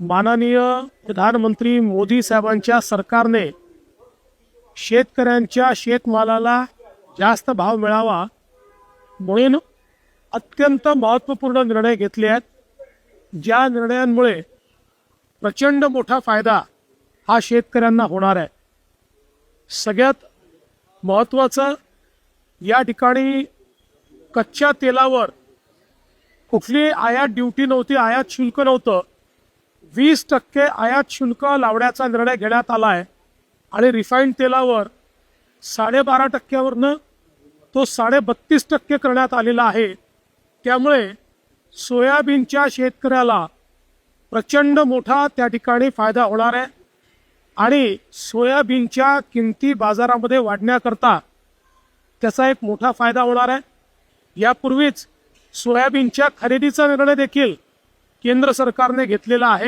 माननीय प्रधानमंत्री मोदी साहेबांच्या सरकारने शेतकऱ्यांच्या शेतमालाला जास्त भाव मिळावा म्हणून अत्यंत महत्त्वपूर्ण निर्णय घेतले आहेत. ज्या निर्णयांमुळे प्रचंड मोठा फायदा हा शेतकऱ्यांना होणार आहे. सगळ्यात महत्त्वाचं या ठिकाणी कच्च्या तेलावर कुठली आयात ड्युटी नव्हती आयात शुल्क नव्हतं. वीस टक्के आयात शुल्क लावण्याचा निर्णय घेण्यात आला आहे आणि रिफाईंड तेलावर साडेबारा टक्क्यावरनं तो साडे बत्तीस टक्के करण्यात आलेला आहे. त्यामुळे सोयाबीनच्या शेतकऱ्याला प्रचंड मोठा त्या ठिकाणी फायदा होणार आहे आणि सोयाबीनच्या किमती बाजारामध्ये वाढण्याकरता त्याचा एक मोठा फायदा होणार आहे. यापूर्वीच सोयाबीनच्या खरेदीचा निर्णय देखील केंद्र सरकारने घेतलेला आहे.